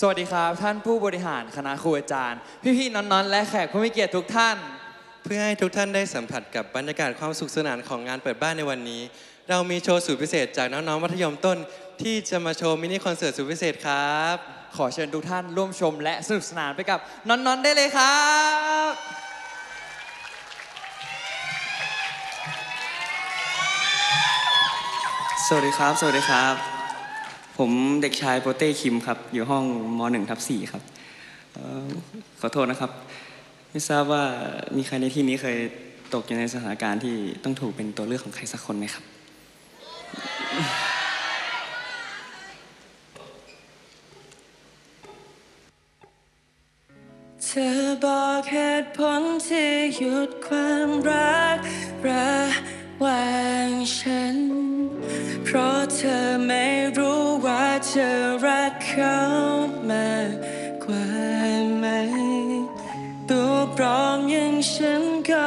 สวัสดีครับ ท่านผู้บริหารคณะครูอาจารย์ พี่ๆน้องๆและแขกผู้มีเกียรติทุกท่าน เพื่อให้ทุกท่านได้สัมผัสกับบรรยากาศความสุขสนานของงานเปิดบ้านในวันนี้ เรามีโชว์สุดพิเศษจากน้องๆมัธยมต้น ที่จะมาโชว์มินิคอนเสิร์ตสุดพิเศษครับ ขอเชิญทุกท่านร่วมชมและสนุกสนานไปกับน้องๆได้เลยครับสวัสดีครับ สวัสดีครับ ผมเด็กชายโปเต้คิมครับ อยู่ห้องม .1 ทับ4ครับออขอโทษนะครับ ไม่ทราบว่ามีใครในที่นี้เคยตกอยู่ในสถานการณ์ที่ต้องถูกเป็นตัวเลือกของใครสักคนไหมครับ เธอบอกเหตุผลที่หยุดความรักระหว่างฉัน เพราะเธอไม่รู้ ธอรักเขามากกว่าไหม ตัวปลอมอย่างฉันก็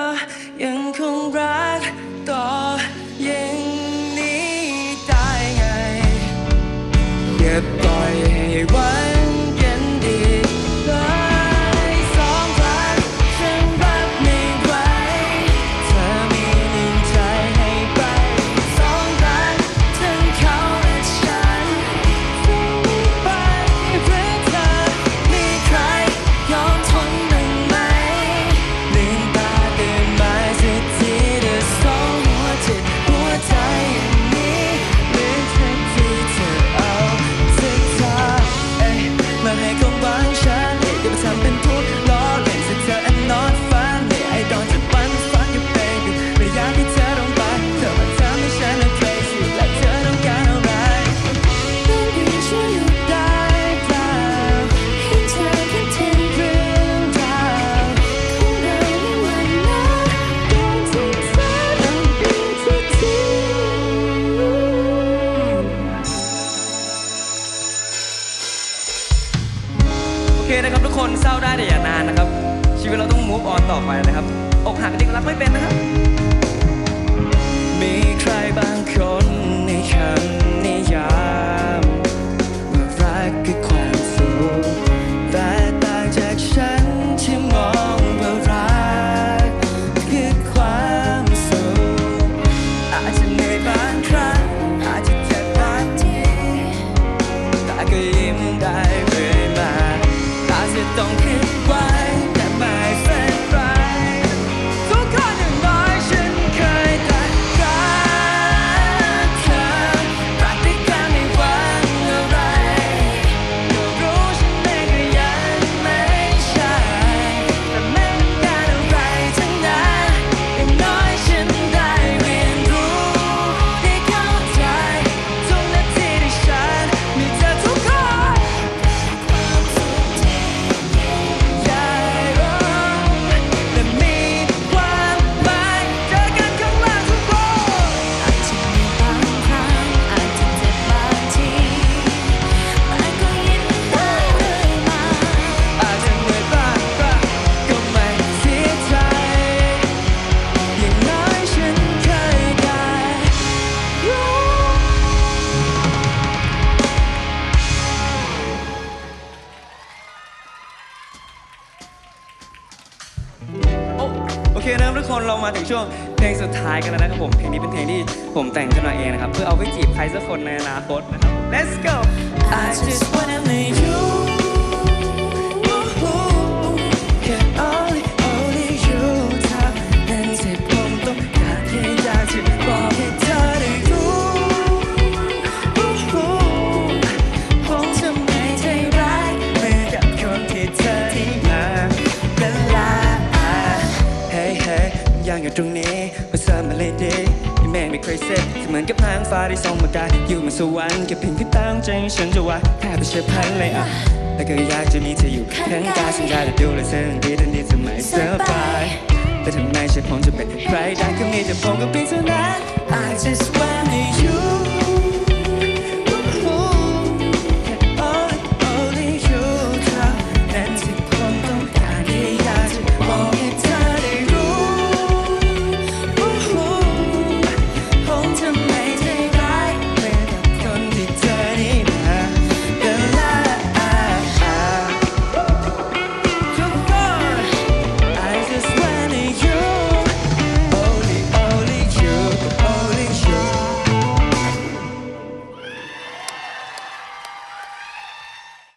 อ้ยมาให้ควางช เคนะครับทุกคนเศร้าได้แต่อย่านานนะครับ ชีวิตเราต้องมูฟออนต่อไปนะครับ อกหักจริงรักไม่เป็นนะครับ มีใครบางคน เคนะครับทุกคนเรามาถึงช่วงเพลงสุดท้ายกันแล้วนะครับผมเพลงนี้เป็นเพลงที่ผมแต่งขึ้นมาเองนะครับเพื่อเอาไปจีบใครสักคนในอนาคตนะครับ let's go I just wanna meet you ตรงนี้เพื่อเสริมมาเลยดีที่แม่ไม่ crazy เหมือนกับนางฟ้าที่ส่งมากายอยู่มาสวรรค์แค่เพียงที่ตั้งใจฉันจะว่าแค่ไปเชื่อพันเลยอะแต่ก็อยากจะมีเธออยู่ข้างกายฉันได้แต่ดูแลเธอดีทันทีสมัยสบายแต่ทำไมใช่ผมจะเป็นใครได้ก็มีแต่ผมกับเพียงเท่านั้น I just want you